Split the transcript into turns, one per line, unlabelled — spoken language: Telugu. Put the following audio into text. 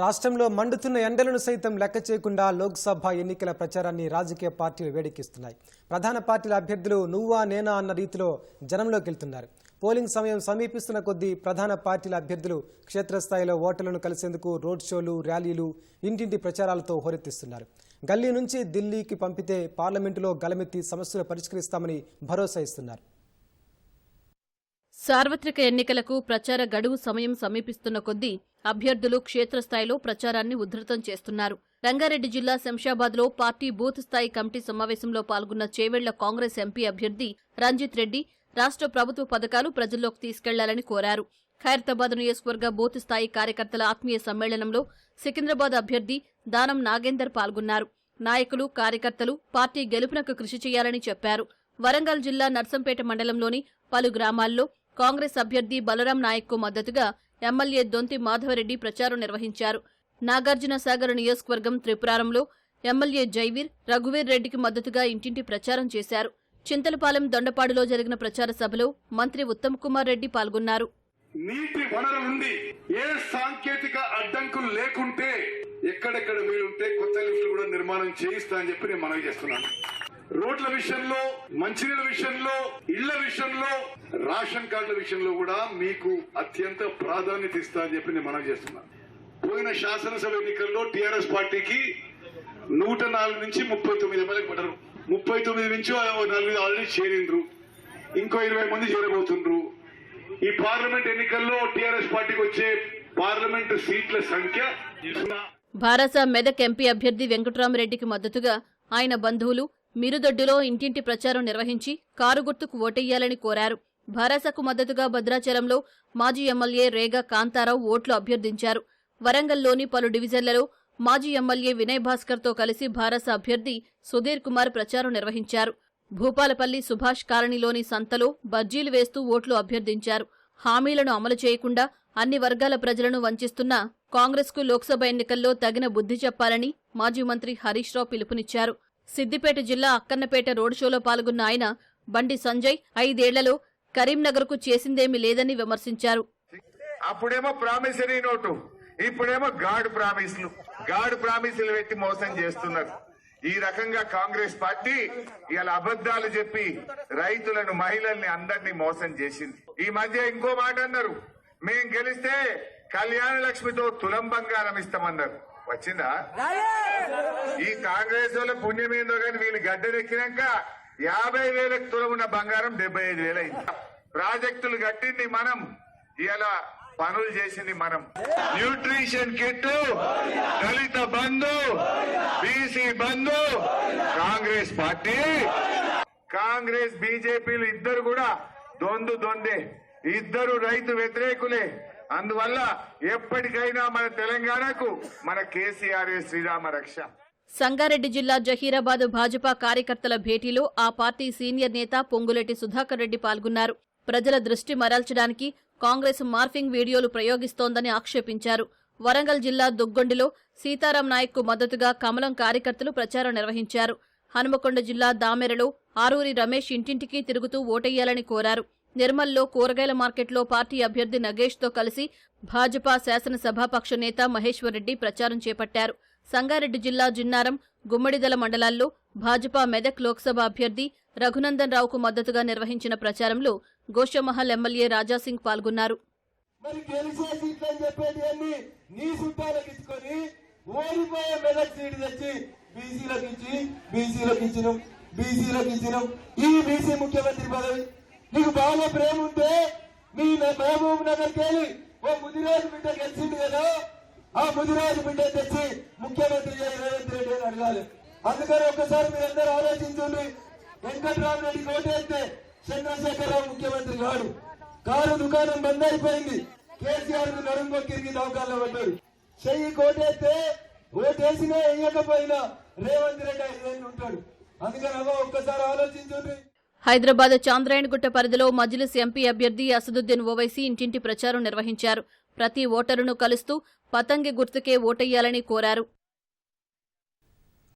రాష్ట్రంలో మండుతున్న ఎండలను సైతం లెక్క చేయకుండా లోక్సభ ఎన్నికల ప్రచారాన్ని రాజకీయ పార్టీలు వేడెక్కిస్తున్నాయి. ప్రధాన పార్టీల అభ్యర్థులు నువ్వా నేనా అన్న రీతిలో జనంలోకి వెళ్తున్నారు. పోలింగ్ సమయం సమీపిస్తున్న కొద్దీ ప్రధాన పార్టీల అభ్యర్థులు క్షేత్రస్థాయిలో ఓటర్లను కలిసేందుకు రోడ్ షోలు ర్యాలీలు ఇంటింటి ప్రచారాలతో హోరెత్తిస్తున్నారు. గల్లీ నుంచి ఢిల్లీకి పంపితే పార్లమెంటులో గలమెత్తి సమస్యలు పరిష్కరిస్తామని భరోసా ఇస్తున్నారు.
సార్వత్రిక ఎన్నికలకు ప్రచార గడువు సమయం సమీపిస్తున్న కొద్దీ అభ్యర్థులు క్షేత్రస్థాయిలో ప్రచారాన్ని ఉధృతం చేస్తున్నారు. రంగారెడ్డి జిల్లా శంషాబాద్లో పార్టీ బూత్ స్థాయి కమిటీ సమావేశంలో పాల్గొన్న చేవెళ్ళ కాంగ్రెస్ ఎంపీ అభ్యర్థి రంజిత్ రెడ్డి రాష్ట్ర ప్రభుత్వ పథకాలు ప్రజల్లోకి తీసుకెళ్ళాలని కోరారు. ఖైరతాబాద్ నియోజకవర్గ బూత్ స్థాయి కార్యకర్తల ఆత్మీయ సమ్మేళనంలో సికింద్రాబాద్ అభ్యర్థి దానం నాగేందర్ పాల్గొన్నారు. నాయకులు కార్యకర్తలు పార్టీ గెలుపునకు కృషి చేయాలని చెప్పారు. వరంగల్ జిల్లా నర్సంపేట మండలంలోని పలు గ్రామాల్లో కాంగ్రెస్ అభ్యర్థి బలరాం నాయక్కు మద్దతుగా ఎమ్మెల్యే దొంతి మాధవరెడ్డి ప్రచారం నిర్వహించారు. నాగార్జున సాగర్ నియోజకవర్గం త్రిపురారంలో ఎమ్మెల్యే జైవీర్ రఘువీర్ రెడ్డికి మద్దతుగా ఇంటింటి ప్రచారం చేశారు. చింతలపాలెం దొండపాడులో జరిగిన ప్రచార సభలో మంత్రి ఉత్తమ్ కుమార్ రెడ్డి పాల్గొన్నారు.
నీటి వనరులుంది ఏ సాంకేతిక అడ్డంకులు లేకుంటే ఎక్కడెక్కడ వీలుంటే కొత్త లిఫ్ట్లు కూడా నిర్మాణం చేయిస్తా అని చెప్పి నేను మనవి చేస్తున్నాను. రోడ్ల విషయంలో మంచినీళ్ళ విషయంలో ఇళ్ళ విషయంలో రేషన్ కార్డుల విషయంలో కూడా మీకు అత్యంత ప్రాధాన్యత ఇస్తా అని చెప్పి నేను మనం చేస్తున్నాను పోయిన శాసనసభ ఎన్నికల్లో టీఆర్ఎస్ పార్టీకి నూట నాలుగు నుంచి ముప్పై తొమ్మిది ఎమ్మెల్యేలు పడరు ముప్పై తొమ్మిది నుంచి నలుగురు ఆల్రెడీ చేరిండ్రు. ఇంకో ఇరవై మంది చేరబోతుండ్రు. ఈ పార్లమెంట్ ఎన్నికల్లో టీఆర్ఎస్ పార్టీకి వచ్చే పార్లమెంట్ సీట్ల సంఖ్య సున్నా.
భారస మెదక్ ఎంపీ అభ్యర్థి వెంకట్రామరెడ్డికి మద్దతుగా ఆయన బంధువులు మిరుదొడ్డులో ఇంటింటి ప్రచారం నిర్వహించి కారు గుర్తుకు ఓటెయ్యాలని కోరారు. భారసకు మద్దతుగా భద్రాచలంలో మాజీ ఎమ్మెల్యే రేగా కాంతారావు ఓట్లు అభ్యర్థించారు. వరంగల్లోని పలు డివిజన్లలో మాజీ ఎమ్మెల్యే వినయ్ భాస్కర్తో కలిసి భారస అభ్యర్థి సుధీర్ కుమార్ ప్రచారం నిర్వహించారు. భూపాలపల్లి సుభాష్ కాలనీలోని సంతలో బజ్జీలు వేస్తూ ఓట్లు అభ్యర్థించారు. హామీలను అమలు చేయకుండా అన్ని వర్గాల ప్రజలను వంచిస్తున్న కాంగ్రెస్కు లోక్సభ ఎన్నికల్లో తగిన బుద్ధి చెప్పాలని మాజీ మంత్రి హరీష్ రావు పిలుపునిచ్చారు. సిద్దిపేట జిల్లా అక్కన్నపేట రోడ్ షోలో పాల్గొన్న ఆయన బండి సంజయ్ ఐదేళ్ళలో కరీంనగర్కు చేసిందేమీ లేదని విమర్శించారు.
అప్పుడేమో ప్రామిసరీ నోటు ఇప్పుడేమో గాడ్ ప్రామిస్లు. గాడ్ ప్రామిసులు పెట్టి మోసం చేస్తున్నారు. ఈ రకంగా కాంగ్రెస్ పార్టీ ఇలా అబద్దాలు చెప్పి రైతులను మహిళల్ని అందరినీ మోసం చేసింది. ఈ మధ్య ఇంకో మాట అన్నారు. మేం గెలిస్తే కళ్యాణ లక్ష్మితో తులం బంగారం ఇస్తామన్నారు. వచ్చిందా? ఈ కాంగ్రెస్ వాళ్ళ పుణ్యం ఏందో కానీ వీళ్ళు గడ్డెక్కినాక యాభై వేలకు తులం ఉన్న బంగారం డెబ్బై ఐదు వేలు అయింది. ప్రాజెక్టులు కట్టింది మనం. ఇలా పనులు చేసింది మనం. Nutrition kit Dalit Bandhu BC Bandhu Congress party. Congress బీజేపీలు ఇద్దరు కూడా దొందు దొందే. ఇద్దరు రైతు వ్యతిరేకులే. అందువల్ల ఎప్పటికైనా మన తెలంగాణకు మన కేసీఆర్ శ్రీరామ రక్ష.
సంగారెడ్డి జిల్లా జహీరాబాద్ భాజపా కార్యకర్తల భేటీలో ఆ పార్టీ సీనియర్ నేత పొంగులేటి సుధాకర్ రెడ్డి పాల్గొన్నారు. ప్రజల దృష్టి మరల్చడానికి కాంగ్రెస్ మార్ఫింగ్ వీడియోలు ప్రయోగిస్తోందని ఆక్షేపించారు. వరంగల్ జిల్లా దుగ్గొండిలో సీతారాం నాయక్కు మద్దతుగా కమలం కార్యకర్తలు ప్రచారం నిర్వహించారు. హనుమకొండ జిల్లా దామెరలో ఆరూరి రమేష్ ఇంటింటికి తిరుగుతూ ఓటెయ్యాలని కోరారు. నిర్మల్లో కూరగాయల మార్కెట్లో పార్టీ అభ్యర్థి నగేష్తో కలిసి భాజపా శాసనసభాపక్ష నేత మహేశ్వరరెడ్డి ప్రచారం చేపట్టారు. సంగారెడ్డి జిల్లా జిన్నారం గుమ్మడిదల మండలాల్లో భాజపా మెదక్ లోక్సభ అభ్యర్థి రఘునందన్ రావుకు మద్దతుగా నిర్వహించిన ప్రచారంలో గోషమహల్ ఎమ్మెల్యే రాజాసింగ్ పాల్గొన్నారు.
మరి గెలిచే సీట్లు అని చెప్పేది నీ ఇచ్చుకొని ఓడిపోయే మెదక్ సీటు తెచ్చి బీసీలకు ఇచ్చి బీసీలకు ఇచ్చినాం బీసీలకు ఇచ్చినాం. ఈ బీసీ ముఖ్యమంత్రి పదవి నీకు బాగా ప్రేమ ఉంటే మీ మహబూబ్ నగర్కి వెళ్ళి ఓ ముదిరాజు బిడ్డ గెలిచింది కదా. ఆ ముదిరాజు బిడ్డ తెచ్చి ముఖ్యమంత్రి రేవంత్ రెడ్డి అని అడగాలి. అందుకని ఒక్కసారి మీరందరూ ఆలోచించండి. వెంకట్రామరెడ్డి ఓటేస్తే చంద్రశేఖరరావు ముఖ్యమంత్రి కాడు. కారు దుకాణం బంద్ అయిపోయింది. కేసీఆర్కు నడుము దవకాల్లో పడ్డాడు. చెయ్యి కోటేస్తే ఓటేసినా వేయకపోయినా రేవంత్ రెడ్డి ఐదేళ్ళు ఉంటాడు. అందుకని అవ్వ ఒక్కసారి ఆలోచించండి.
హైదరాబాద్ చాంద్రాయణగుట్ట పరిధిలో మజ్లిస్ ఎంపీ అభ్యర్థి అసదుద్దీన్ ఓవైసీ ఇంటింటి ప్రచారం నిర్వహించారు. ప్రతి ఓటరును కలుస్తూ పతంగి గుర్తుకే ఓటెయ్యాలని కోరారు.